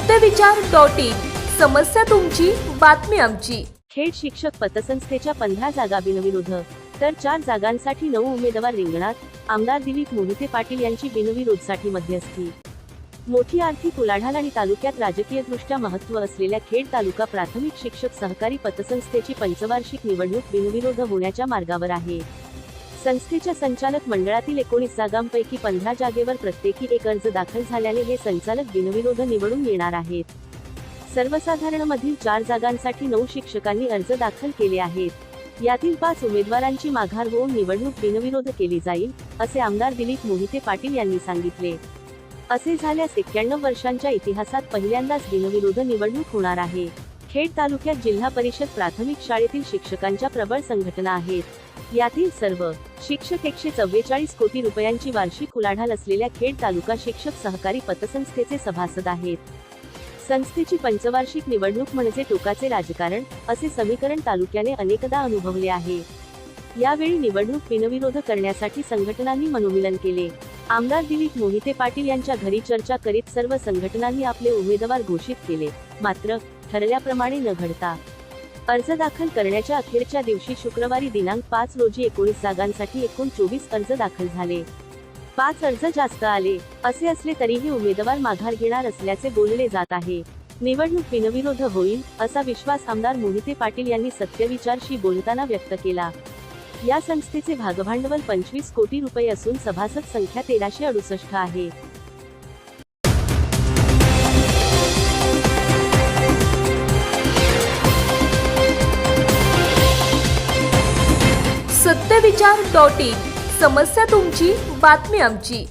सत्यविचार dot. In समस्या तुमची बातमी आमची. खेड शिक्षक पतसंस्थेच्या पंधरा जागा बिनविरोध. तर चार जागांसाठी नऊ उमेदवार रिंगणात. आमदार दिलीप मोहिते पाटील यांची बिनविरोधसाठी मध्यस्थी. मोठी आर्थिक उलाढाल आणि तालुक्यात राजकीयदृष्ट्या महत्त्व असलेल्या खेड तालुका प्राथमिक शिक्षक सहकारी पतसंस्थेची पंचवार्षिक निवडणूक बिनविरोध होण्याच्या मार्गावर आहे. संस्थेच्या संचालक मंडळातील एकोणीस जागांपैकी पंधरा जागेवर प्रत्येकी एक अर्ज दाखल झाल्याने हे संचालक बिनविरोध निवडून येणार आहेत. सर्वसाधारण मधील चार जागांसाठी नऊ शिक्षकांनी अर्ज दाखल केले आहेत. यातील पाच उमेदवारांची माघार होऊन निवडणूक बिनविरोध केली जाईल असे आमदार दिलीप मोहिते पाटील यांनी सांगितले. असे झाल्यास एक्क्याण्णव वर्षांच्या इतिहासात पहिल्यांदाच बिनविरोध निवडणूक होणार आहे. खेड तालुक्यात जिल्हा परिषद प्राथमिक शाळेतील शिक्षकांच्या प्रबळ संघटना आहेत. यातील सर्व शिक्षक एकशे चव्वेचाळीस कोटी रुपयांची वार्षिक उलाढाल असलेल्या खेड तालुका शिक्षक सहकारी पतसंस्थेचे सभासद आहेत. संस्थेची पंचवार्षिक निवडणूक म्हणजे टोकाचे राजकारण असे समीकरण तालुक्याने अनेकदा अनुभवले आहे. यावेळी निवडणूक बिनविरोध करण्यासाठी संघटनांनी मनोमिलन केले. आमदार दिलीप मोहिते पाटील यांच्या घरी चर्चा करीत सर्व संघटनांनी आपले उमेदवार घोषित केले. मात्र ठरल्याप्रमाणे न घडता अर्ज दाखल करण्याच्या अखेरच्या दिवशी शुक्रवारी दिनांक पाच रोजी एकोणीस जागांसाठी एकूण चोवीस अर्ज दाखल झाले. पाच अर्ज जास्त आले असे असले तरीही उमेदवार माघार घेणार असल्याचे बोलले जात आहे. निवडणूक बिनविरोध होईल असा विश्वास आमदार मोहिते पाटील यांनी सत्यविचारशी बोलताना व्यक्त केला. या संस्थेचे भागभांडवल पंचवीस कोटी रुपये असून सभासद संख्या तेराशे अडुसष्ट आहे. Satyavichar dot in. समस्या तुमची बातमी आमची.